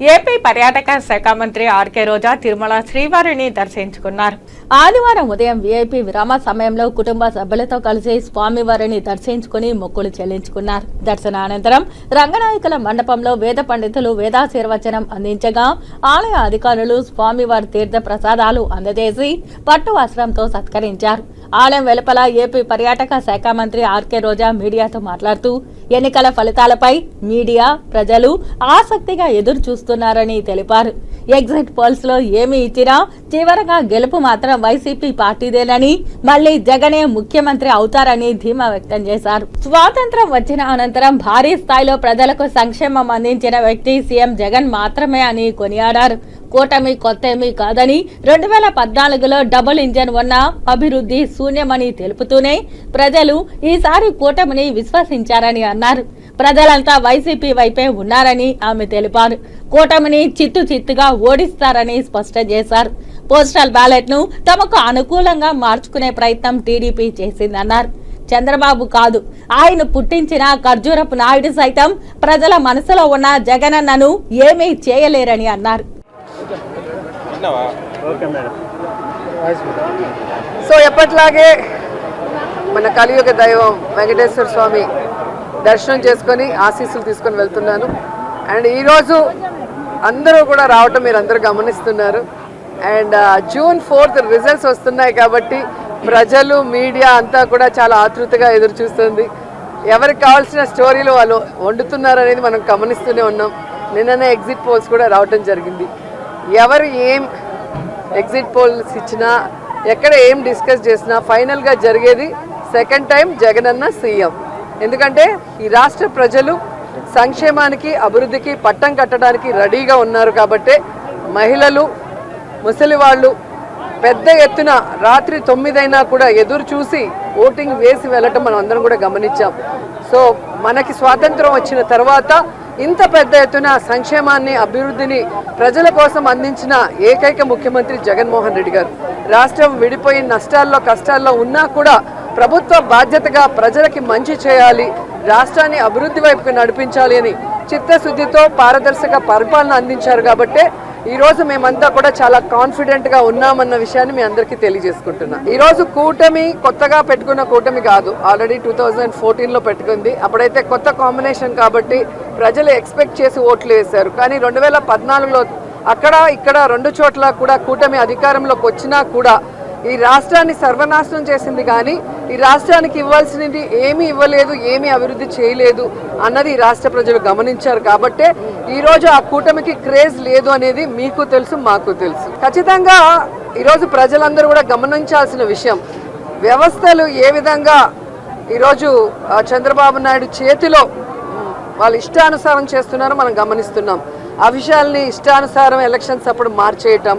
AP పర్యాటక శాఖ మంత్రి ఆర్కే రోజా తిరుమల శ్రీవారిని దర్శించుకున్నారు. ఆదివారం ఉదయం వీఐపీ విరామ సమయంలో కుటుంబ సభ్యులతో కలిసి స్వామివారిని దర్శించుకుని మొక్కులు చెల్లించుకున్నారు. దర్శనానంతరం రంగనాయకుల మండపంలో వేద పండితులు వేదాశీర్వచనం అందించగా ఆలయ అధికారులు స్వామివారి తీర్థ ప్రసాదాలు అందజేసి పట్టు వస్త్రంతో సత్కరించారు. ఆలయం వెలుపల ఏపీ పర్యాటక శాఖ మంత్రి ఆర్కే రోజా మీడియాతో మాట్లాడుతూ ఎన్నికల ఫలితాలపై మీడియా ప్రజలు ఆసక్తిగా ఎదురు చూస్తున్నారని తెలిపారు. ఎగ్జిట్ పోల్స్లో ఏమి ఇచ్చినా చివరగా గెలుపు మాత్రం వైసీపీ పార్టీదేనని మళ్ళీ జగనే ముఖ్యమంత్రి అవుతారని ధీమా వ్యక్తం చేశారు. స్వాతంత్రం వచ్చిన అనంతరం భారీ స్థాయిలో ప్రజలకు సంక్షేమం అందించిన వ్యక్తి సీఎం జగన్ మాత్రమే అని కొనియాడారు. కూటమి కొత్తేమీ కాదని రెండు వేల పద్నాలుగులో డబుల్ ఇంజన్ ఉన్న అభివృద్ధి శూన్యమని తెలుపుతూనే ప్రజలు ఈసారి కూటమిని విశ్వసించారని అన్నారు. ప్రజలంతా వైసీపీ వైపే ఉన్నారని ఆమె తెలిపారు. కూటమిని చిత్తు చిత్తుగా ఓడిస్తారని స్పష్టం చేశారు. పోస్టల్ బ్యాలెట్ను తమకు అనుకూలంగా మార్చుకునే ప్రయత్నం టీడీపీ చేసిందన్నారు. చంద్రబాబు కాదు ఆయన పుట్టించిన ఖర్జూరపు నాయుడు సైతం ప్రజల మనసులో ఉన్న జగనన్నను ఏమీ చేయలేరని అన్నారు. సో ఎప్పట్లాగే మన కలియుగ దైవం వెంకటేశ్వర స్వామి దర్శనం చేసుకొని ఆశీస్సులు తీసుకొని వెళ్తున్నాను. అండ్ ఈరోజు అందరూ కూడా రావటం మీరు అందరూ గమనిస్తున్నారు. అండ్ జూన్ ఫోర్త్ రిజల్ట్స్ వస్తున్నాయి కాబట్టి ప్రజలు మీడియా అంతా కూడా చాలా ఆతృతగా ఎదురు చూస్తుంది ఎవరికి కావాల్సిన స్టోరీలు వాళ్ళు వండుతున్నారు అనేది మనం గమనిస్తూనే ఉన్నాం. నిన్ననే ఎగ్జిట్ పోల్స్ కూడా రావటం జరిగింది. ఎవరు ఏం ఎగ్జిట్ పోల్స్ ఇచ్చినా ఎక్కడ ఏం డిస్కస్ చేసినా ఫైనల్గా జరిగేది సెకండ్ టైం జగనన్న సీఎం. ఎందుకంటే ఈ రాష్ట్ర ప్రజలు సంక్షేమానికి అభివృద్ధికి పట్టం కట్టడానికి రెడీగా ఉన్నారు కాబట్టే మహిళలు ముసలి వాళ్ళు పెద్ద ఎత్తున రాత్రి తొమ్మిదైనా కూడా ఎదురు చూసి ఓటింగ్ వేసి వెళ్ళటం మనం అందరం కూడా గమనించాం. సో మనకి స్వాతంత్రం వచ్చిన తర్వాత ఇంత పెద్ద ఎత్తున సంక్షేమాన్ని అభివృద్ధిని ప్రజల కోసం అందించిన ఏకైక ముఖ్యమంత్రి జగన్మోహన్ రెడ్డి గారు. రాష్ట్రం విడిపోయి నష్టాల్లో కష్టాల్లో ఉన్నా కూడా ప్రభుత్వ బాధ్యతగా ప్రజలకి మంచి చేయాలి రాష్ట్రాన్ని అభివృద్ధి వైపుకి నడిపించాలి అని చిత్తశుద్ధితో పారదర్శక పరిపాలన అందించారు కాబట్టే ఈరోజు మేమంతా కూడా చాలా కాన్ఫిడెంట్గా ఉన్నామన్న విషయాన్ని మీ అందరికీ తెలియజేసుకుంటున్నా. ఈరోజు కూటమి కొత్తగా పెట్టుకున్న కూటమి కాదు. ఆల్రెడీ టూ థౌజండ్ ఫోర్టీన్లో పెట్టుకుంది. అప్పుడైతే కొత్త కాంబినేషన్ కాబట్టి ప్రజలు ఎక్స్పెక్ట్ చేసి ఓట్లు వేశారు. కానీ రెండు వేల పద్నాలుగులో అక్కడ ఇక్కడ రెండు చోట్ల కూడా కూటమి అధికారంలోకి వచ్చినా కూడా ఈ రాష్ట్రాన్ని సర్వనాశనం చేసింది కానీ ఈ రాష్ట్రానికి ఇవ్వాల్సినది ఏమీ ఇవ్వలేదు ఏమీ అభివృద్ధి చేయలేదు అన్నది ఈ రాష్ట్ర ప్రజలు గమనించారు కాబట్టే ఈరోజు ఆ కూటమికి క్రేజ్ లేదు అనేది మీకు తెలుసు మాకు తెలుసు. ఖచ్చితంగా ఈరోజు ప్రజలందరూ కూడా గమనించాల్సిన విషయం వ్యవస్థలు ఏ విధంగా ఈరోజు చంద్రబాబు నాయుడు చేతిలో వాళ్ళు ఇష్టానుసారం చేస్తున్నారో మనం గమనిస్తున్నాం. ఆ విషయాల్ని ఇష్టానుసారం ఎలక్షన్స్ అప్పుడు మార్చేయటం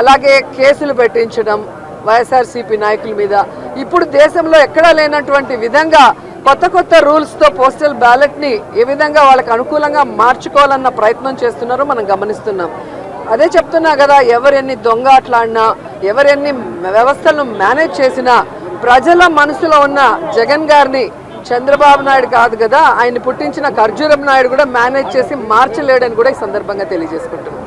అలాగే కేసులు పెట్టించడం వైఎస్ఆర్సీపీ నాయకుల మీద. ఇప్పుడు దేశంలో ఎక్కడా లేనటువంటి విధంగా కొత్త కొత్త రూల్స్తో పోస్టల్ బ్యాలెట్ని ఏ విధంగా వాళ్ళకి అనుకూలంగా మార్చుకోవాలన్న ప్రయత్నం చేస్తున్నారో మనం గమనిస్తున్నాం. అదే చెప్తున్నా కదా ఎవరెన్ని దొంగ ఆటలాడినా ఎవరెన్ని వ్యవస్థలను మేనేజ్ చేసినా ప్రజల మనసులో ఉన్న జగన్ గారిని చంద్రబాబు నాయుడు కాదు కదా ఆయన పుట్టించిన ఖర్జూరం నాయుడు కూడా మేనేజ్ చేసి మార్చలేడని కూడా ఈ సందర్భంగా తెలియజేసుకుంటున్నాం.